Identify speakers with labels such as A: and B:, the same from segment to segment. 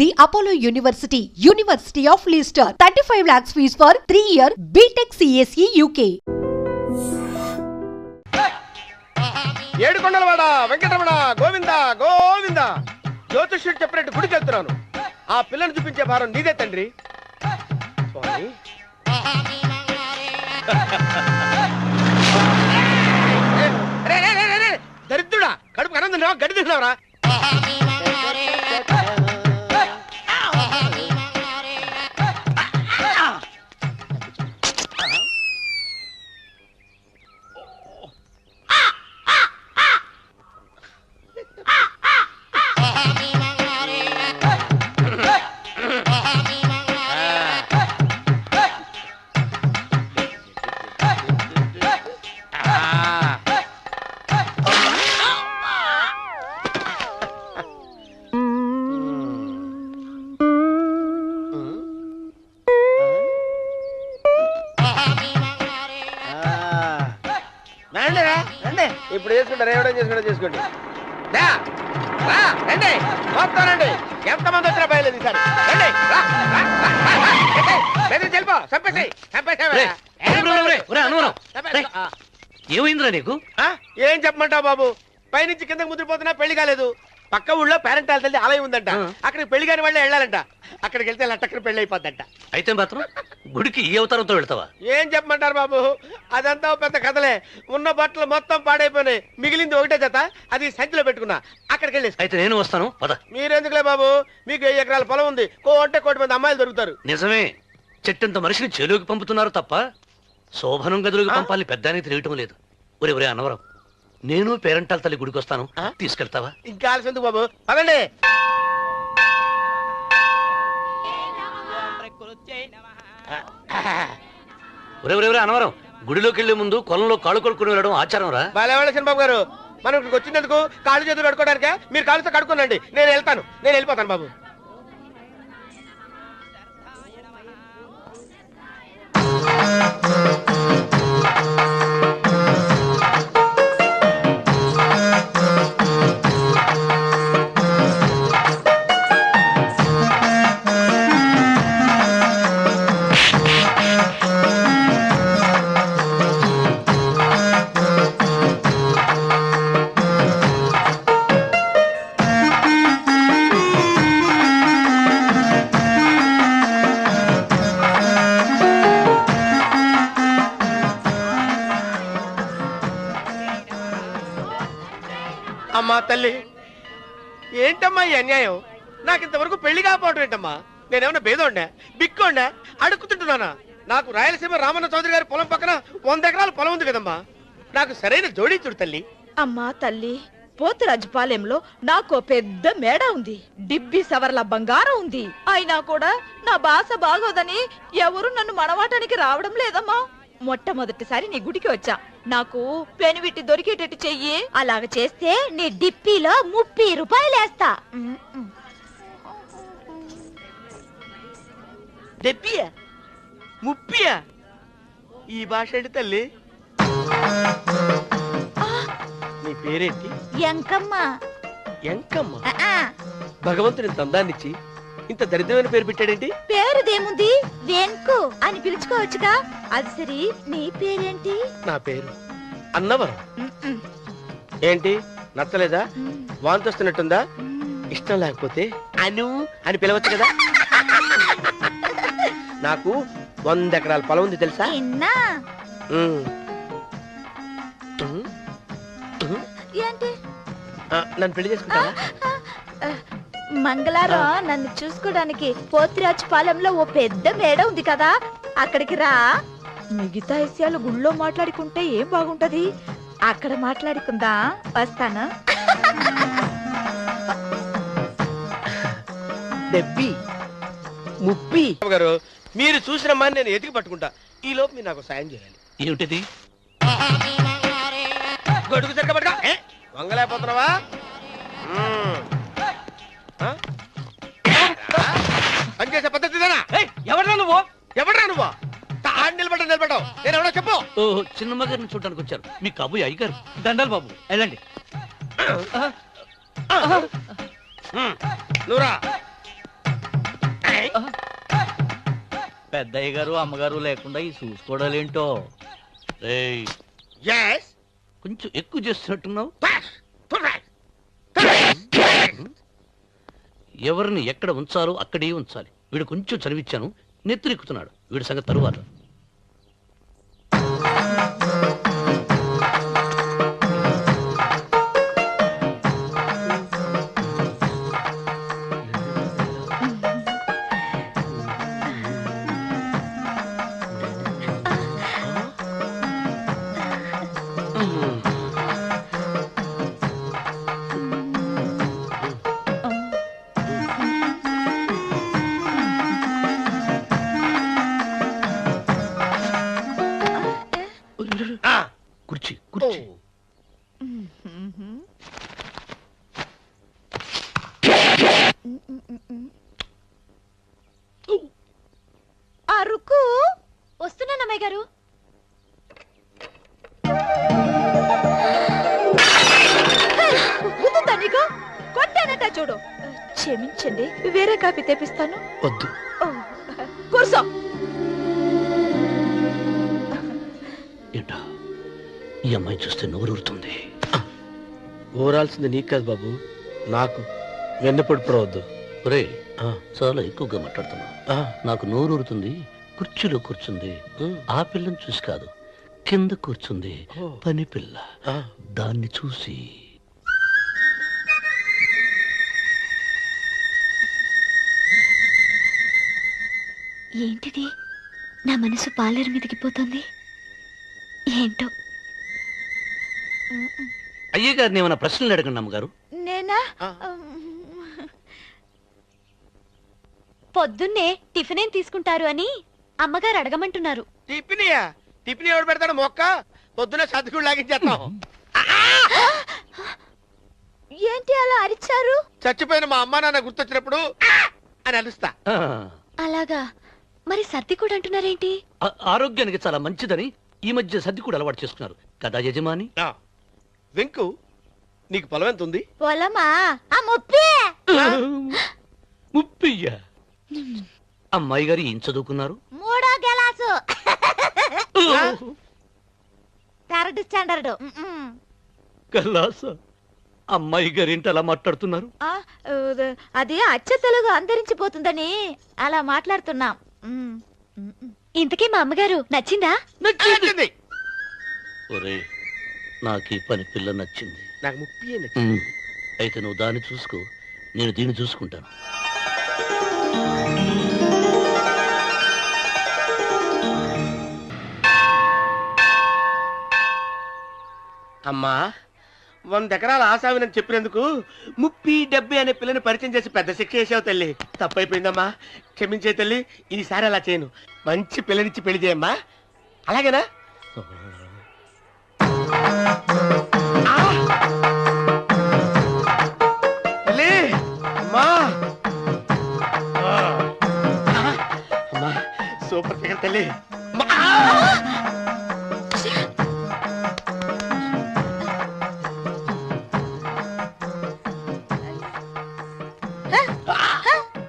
A: The Apollo university university of Leicester thirty five lakhs fees for three year B Tech CSE UK ఏడు
B: ఏడుకొండలవాడ వెంకటరమణ గోవింద గోవింద. జ్యోతిష్యుడు చెప్పినట్టు గుడి చేస్తున్నాను. ఆ పిల్లను చూపించే భారం నీదే తండ్రి. స్వామి. దరిద్రుడా కడుపు కనందున్నావా గడి తిన్నావరా ఇప్పుడు చేసుకుంటారు ఎవడో చేసుకుంటా చేసుకోండి. రండి మొత్తం రండి. ఎంతమంది వచ్చినా బయలుదేరి ఈసారి. రండి.
C: రేయ్.
B: ఆ,
C: ఏమైందిరా నీకు?
B: ఏం చెప్పమంటావు బాబు? పైనుంచి కిందకి ముద్రపోతున్నా పెళ్ళి కాలేదు. పక్క ఊళ్ళో పేరెంట్ తల్లి ఆలయం ఉందంట. అక్కడికి పెళ్ళి కాని వాళ్ళే వెళ్ళాలంట. అక్కడికి వెళ్తే లట్టక్కన పెళ్ళి అయిపోద్దంట.
C: అయితే మాత్రం గుడికి ఈ అవతారంతో వెళ్తావా?
B: ఏం చెప్పమంటారు బాబు? అదంతా పెద్ద కథలే. ఉన్న బట్టలు మొత్తం పాడైపోయినాయి. మిగిలింది ఒకటే జత. అది సంచిలో పెట్టుకున్నా. అక్కడికి వెళ్ళేసి
C: అయితే నేను వస్తాను. పద.
B: మీరెందుకులే బాబు? మీకు వెయ్యి ఎకరాల పొలం ఉంది? కో అంటే కోటి మంది అమ్మాయిలు దొరుకుతారు.
C: నిజమే. చెట్టంత మనిషిని చెలువుకి పంపుతున్నారు తప్ప శోభనం గదులకు? పంపాలని పెద్దానికి తెలియటం లేదు. ఒరే ఒరే అనవరం నేను పేరంటాల తల్లి గుడికి వస్తాను? తీసుకెళ్తావా?
B: ఇంకా ఆలస్యం ఎందుకు బాబు? పదండి.
C: ఒరే ఒరే ఒరే అనవరం గుడిలోకి వెళ్ళే ముందు కొలంలో కాళ్ళు కొడుకుని వెళ్ళడం ఆచారం రా.
B: బాలేవాళ్ళ బాబు గారు. మనం ఇక్కడికి వచ్చినందుకు కాళ్ళు చేతులు కడుక్కోవడానికే? మీరు కాళ్ళతో కడుక్కోనండి. నేను వెళ్తాను. నేను వెళ్ళిపోతాను బాబు. అమ్మా తల్లి ఏంటమ్మా ఈ అన్యాయం? నాకు ఇంతవరకు పెళ్ళి కాకపోవటం ఏంటమ్మా? నేనేమన్నా బేదోండా బిక్కోండా అడుక్కుతుంటున్నానా? నాకు రాయలసీమ రామన్న చౌదరి గారి పొలం పక్కన వంద ఎకరాల పొలం ఉంది కదమ్మా. నాకు సరైన జోడీ చూడు తల్లి.
D: అమ్మా తల్లి పోతురాజుపాలెంలో నాకు పెద్ద మేడ ఉంది. డిబ్బి సవర్ల బంగారం ఉంది. అయినా కూడా నా బాస బాగోదని ఎవరు నన్ను మనవాటానికి రావడం లేదమ్మా. మొట్టమొదటిసారి నీ గుడికి వచ్చా. నాకు పెనివిట్టి దొరికేటట్టు చెయ్యి. అలాగ చేస్తే నీ డిప్పిలో ముప్పై రూపాయలేస్తా.
B: డెబ్బియా ముప్పియా? ఈ భాష ఏంటి తల్లి? నీ పేరేంటి?
D: ఎంకమ్మ.
B: ఎంకమ్మ? భగవంతుని ఇంత అందాన్నిచ్చి ఇంత దరిద్రమైన పేరు పెట్టాడేంటి?
D: పేరుదేముంది? వెంకు అని పిలుచుకోవచ్చుగా? అది సరి నీ పేరేంటి?
B: నా పేరు అన్నవరం. ఏంటి? నచ్చలేదా? వాంతి వస్తున్నట్టుందా ఇష్టం లేకపోతే అను అని పిలవచ్చు కదా? నాకు వంద ఎకరాల పొలం ఉంది తెలుసా?
D: ఎన్నా
B: ఉమ్. ఉమ్. ఉమ్.
D: ఏంటి?
B: ఆ, నన్ను పెళ్ళి చేసుకుంటావా?
D: మంగళారం నన్ను చూసుకోవడానికి పోతిరాజు పాలెంలో ఓ పెద్ద మేడ ఉంది కదా అక్కడికి రా. మిగతా విషయాలు గుళ్ళో మాట్లాడుకుంటే ఏం బాగుంటది? అక్కడ మాట్లాడుకుందా? వస్తాను.
B: ముప్పి. గారు మీరు చూసిన అమ్మాయిని నేను ఎతికి పట్టుకుంటా. ఈ లోపు మీరు నాకు సాయం చేయాలి.
C: ఏమిటిది?
B: గొడుగు సరిగ్గా పట్టుకో. ఏ? వంగలేకపోతున్నావా? పనిచేసే పద్ధతి
C: ఎవరు ఎవడరా నువ్వు?
B: ఎవడరా నువ్వు? ఆడ నిలబడ్డా నిలబడ్డావు. నేను ఎవడో చెప్పు.
C: చిన్నమ్మ గారిని చూడడానికి వచ్చారు. మీ కాబోయే అయ్యగారు.
E: దండలు బాబు వెళ్ళండి.
B: నువ్వురా
E: పెద్దయ్య గారు అమ్మగారు లేకుండా ఈ చూసుకోవడాలేంటో
C: కొంచెం ఎక్కువ చేస్తున్నట్టున్నావు? ఎవరిని ఎక్కడ ఉంచాలో అక్కడే ఉంచాలి. వీడు కొంచెం చదివిచ్చాను నెత్తిరెక్కుతున్నాడు. వీడి సంగతి తరువాత.
D: క్షమించండి. వేరే కాపీ తెప్పిస్తాను.
C: వద్దు.
D: కూర్చో.
C: ఏంటా? ఈ అమ్మాయి చూస్తే నోరూరుతుంది.
B: ఊరాల్సింది నీకు కాదు బాబు. నాకు వెన్నపడి పడవద్దు
C: రే చాలా ఎక్కువగా మాట్లాడుతున్నా. నాకు నోరూరుతుంది కుర్చీలో కూర్చుంది ఆ. పిల్లని చూసి కాదు కింద కూర్చుంది పని పిల్ల. దాన్ని చూసి
F: ఏంటిది? నా మనసు పాలేరు మీదకి పోతుంది? ఏంటో?
C: అయ్య గారిని ఏమైనా ప్రశ్నలు అడగండి అమ్మగారు.
D: నేనా?
F: పొద్దున్నే టిఫిన్ ఏం తీసుకుంటారు అని అమ్మగారు అడగమంటున్నారు.
B: టిఫినియా? టిఫిన్ ఎవడు పెడతాడు? మొక్క? పొద్దున సర్దుకుడు లాగించేస్తాం.
D: ఏంటి అలా అరిచారు?
B: చచ్చిపోయిన మా అమ్మ నాన్న గుర్తొచ్చినప్పుడు అని అలుస్తా
F: అలాగా. మరి సర్ది కూడా అంటున్నారేంటి?
C: ఆ- ఆరోగ్యానికి చాలా మంచిదని ఈ మధ్య సర్ది కూడా అలవాటు చేసుకున్నారు. కదా యజమాని?
B: వెంకు నీకు పొలం ఎంత ఉంది
D: పొలమా? ఆ ముప్పి!
C: ముప్పయ్య. అమ్మాయి గారు ఏం చదువుకున్నారు?
D: మూడో గెలాసు. Third standard
C: కల్లాస. అమ్మాయి గారు ఏంటి అలా మాట్లాడుతున్నారు?
D: అది అచ్చ తెలుగు అంతరించిపోతుందని అలా మాట్లాడుతున్నాం.
F: ఇంతకీ మా అమ్మగారు నచ్చిందా?
B: నచ్చింది.
C: ఒరే నాకు ఈ పని పిల్ల నచ్చింది.
B: నాకు ముప్పి
C: అయితే నువ్వు దాన్ని చూసుకో నేను దీన్ని చూసుకుంటాను.
B: అమ్మా వంద ఎకరాల ఆశావినని చెప్పినందుకు ముప్పి డెబ్బై అనే పిల్లని పరిచయం చేసి పెద్ద శిక్ష చేసావు తల్లి. తప్పైపోయిందమ్మా. క్షమించే తల్లి ఈసారి అలా చేయను. మంచి పిల్లనిచ్చి పెళ్ళి చేయమ్మా. అలాగేనా? తల్లి అమ్మా సూపర్ ఫిగర్ తల్లి.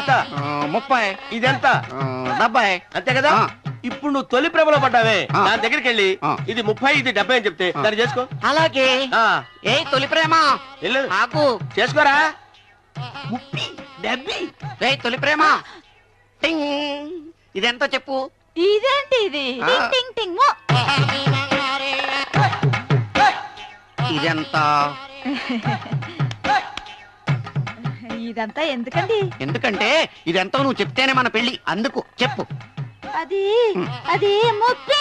E: ఆ, ముప్పై.
B: ఇదెంత?
E: డెబ్బై.
B: అంతే కదా. ఇప్పుడు నువ్వు తొలి ప్రేమలో పడ్డావే. దాని దగ్గరికి వెళ్ళి. ఇది ముప్పై ఇది డెబ్బై అని చెప్తే దాన్ని చేసుకో.
E: అలాగే. ఏ తొలి ప్రేమ? ఆకు
B: చేసుకోరా? ముప్పి డెబ్బై.
E: ఏ తొలి ప్రేమ? టింగ్. ఇదెంత చెప్పు.
D: ఇదేంటి ఇది. టింగ్ టింగ్.
E: ఇదెంత?
D: ఇదంతా ఎందుకండి?
E: ఎందుకంటే ఇదెంతో నువ్వు చెప్తేనే మన పెళ్ళి అందుకు చెప్పు.
D: అది అది ముప్పి.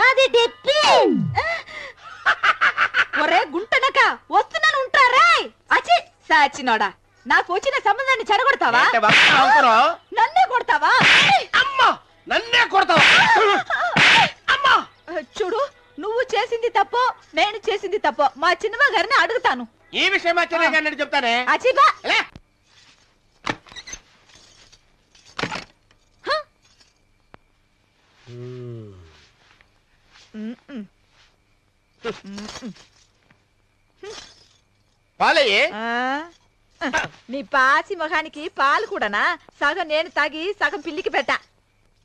D: అది డిప్పి. ఒరే గుంటనక వస్తున్నాను ఉంటారా అచి సాచినోడా నాకు వచ్చిన సంబంధాన్ని చెడగొడతావా? నన్నే కొడతావా?
B: అమ్మా నన్నే కొడతావా? అమ్మా!
D: చూడు నువ్వు చేసింది తప్పో నేను చేసింది తప్పో. మా చిన్నమ్మ గారిని అడుగుతాను.
B: ఈ విషయం చెప్తానే.
D: అచిబా!
B: లే. పాలయ్యే?
D: నీ పాసి మొహానికి పాలు కూడానా? సగం నేను తాగి సగం పిల్లికి పెట్టా.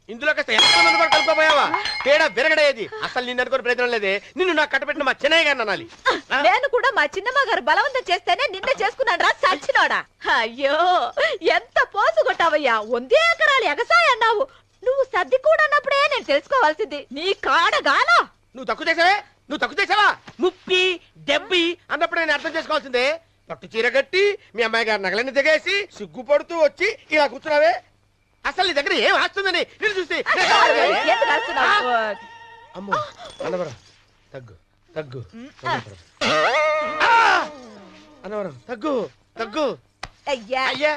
B: ఇందులో కాస్త ఎంత మంది కూడా కలుపుకోపోయావా తేడా విరగడేది అసలు నిన్ను అనుకుని ప్రయత్నం లేదే. నిన్ను నాకు కట్టబెట్టిన మా చెన్నయ్య గారిని అనాలి?
D: నేను కూడా మా చిన్నమ్మ గారు బలవంతం చేస్తేనే నిన్నే చేసుకున్నాను రా సచ్చినోడా. అయ్యో ఎంత పోసు కొట్టావయ్యా. వందే ఎకరాలు ఎగసాయ అన్నావు. నువ్వు సర్ది కూడా అన్నప్పుడే నేను తెలుసుకోవాల్సింది. నీ కాడగానా?
B: నువ్వు తక్కువ చేసావే? నువ్వు తక్కువ చేసావా? ముప్పి డెబ్బి అన్నప్పుడు నేను అర్థం చేసుకోవాల్సిందే. పట్టు చీర కట్టి మీ అమ్మాయి గారి నగలన్నీ దిగేసి సిగ్గుపడుతూ వచ్చి ఇలా కూర్చున్నావే? అసలు నీ దగ్గర ఏం వస్తుందని నేను చూస్తే
D: ఎందుకు రాస్తున్నావు?
B: అమ్మో అన్నవరం తగ్గు తగ్గు. అన్నవరం తగ్గు తగ్గు.
D: అయ్యా.
B: అయ్యా.